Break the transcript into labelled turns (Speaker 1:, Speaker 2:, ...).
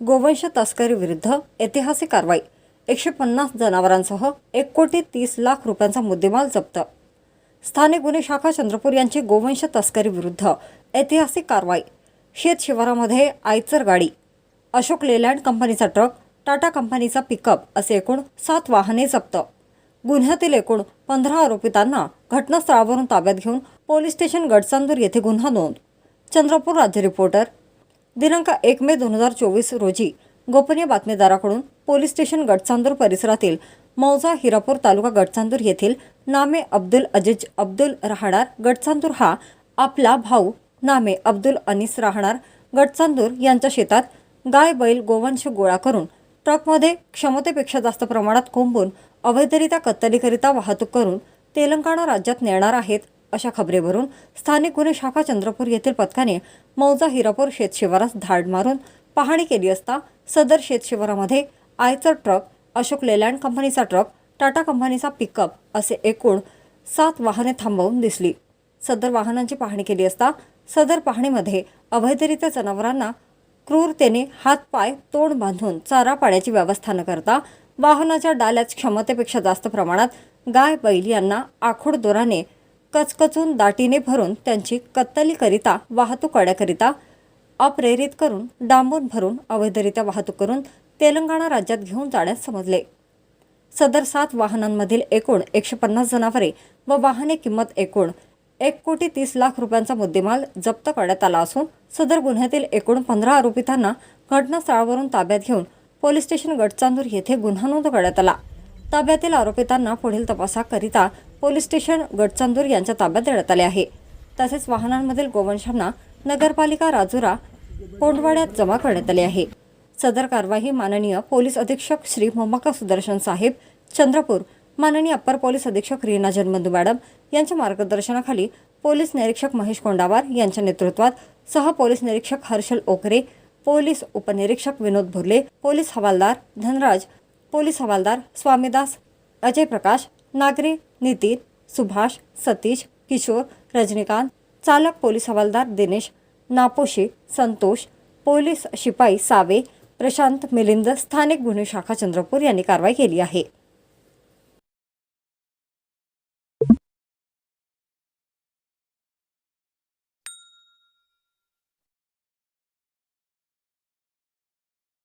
Speaker 1: गोवंश तस्करी विरुद्ध ऐतिहासिक कारवाई. एकशे पन्नास जनावरांसह एक कोटी तीस लाख रुपयांचा मुद्देमाल जप्त. स्थानिक गुन्हे शाखा चंद्रपूर यांची गोवंश तस्करी विरुद्ध ऐतिहासिक कारवाई. शेत शिवारामध्ये आयचर गाडी. अशोक लेलँड कंपनीचा ट्रक टाटा कंपनीचा पिकअप असे एकूण सात वाहने जप्त. गुन्ह्यातील एकूण पंधरा आरोपितांना घटनास्थळावरून ताब्यात घेऊन पोलीस स्टेशन गडचांदूर येथे गुन्हा नोंद. चंद्रपूर राज्य रिपोर्टर दिनांक एक मे दोन हजार चोवीस रोजी गोपनीय बातमीदाराकडून पोलीस स्टेशन गडचांदूर परिसरातील मौजा हिरापूर तालुका गडचांदूर येथील नामे अब्दुल अजीज अब्दुल राहणार गडचांदूर हा आपला भाऊ नामे अब्दुल अनिस राहणार गडचांदूर यांच्या शेतात गाय बैल गोवंश गोळा करून ट्रकमध्ये क्षमतेपेक्षा जास्त प्रमाणात कोंबून अवैधरित्या कत्तलीकरिता वाहतूक करून तेलंगणा राज्यात नेणार आहेत. अशा खबरेवरून स्थानिक गुन्हे शाखा चंद्रपूर येथील पथकाने मौजा हिरापूर शेतशिवारास धाड मारून पाहणी केली असता सदर शेतशिवारामध्ये आयचर ट्रक अशोक लेलँड कंपनीचा ट्रक टाटा कंपनीचा पिकअप असे एकूण सात वाहने थांबवून दिसली. सदर वाहनांची पाहणी केली असता सदर पाहणीमध्ये अवैधरित्या जनावरांना क्रूरतेने हातपाय तोंड बांधून चारा पाण्याची व्यवस्था न करता वाहनाच्या डाल्याच क्षमतेपेक्षा जास्त प्रमाणात गाय बैल यांना आखूड दोराने कचकचून दाटीने भरून त्यांची कत्तलीकरिता वाहतूक करण्याकरिता अप्रेरित करून डांबून भरून अवैधरित्या वाहतूक करून तेलंगणा राज्यात घेऊन जाण्यास समजले. सदर सात वाहनांमधील एकूण एकशे पन्नास जनावरे व वाहने किंमत एकूण एक कोटी तीस लाख रुपयांचा मुद्देमाल जप्त करण्यात आला असून सदर गुन्ह्यातील एकूण पंधरा आरोपितांना घटनास्थळावरून ताब्यात घेऊन पोलीस स्टेशन गडचांदूर येथे गुन्हा नोंद करण्यात आला. ताब्यातील आरोपितांना पुढील तपासाकरिता पोलीस स्टेशन गडचांदूर यांच्या ताब्यात देण्यात आले आहे. तसेच वाहनांमधील गोवंशांना नगरपालिका राजुरा कोंडवाड्यात जमा करण्यात आले आहे. सदर कारवाई माननीय पोलीस अधीक्षक श्री मोमाका सुदर्शन साहेब चंद्रपूर माननीय अप्पर पोलीस अधीक्षक रीना जन्मंदू मॅडम यांच्या मार्गदर्शनाखाली पोलीस निरीक्षक महेश कोंडावार यांच्या नेतृत्वात सह पोलीस निरीक्षक हर्षल ओकरे पोलीस उपनिरीक्षक विनोद भुर्ले पोलीस हवालदार धनराज पोलीस हवालदार स्वामीदास अजय प्रकाश नागरे नितीन सुभाष सतीश किशोर रजनीकांत चालक पोलीस हवालदार दिनेश नापोशी संतोष पोलीस शिपाई सावे प्रशांत मिलिंद स्थानिक गुन्हे शाखा चंद्रपूर यांनी कारवाई केली आहे.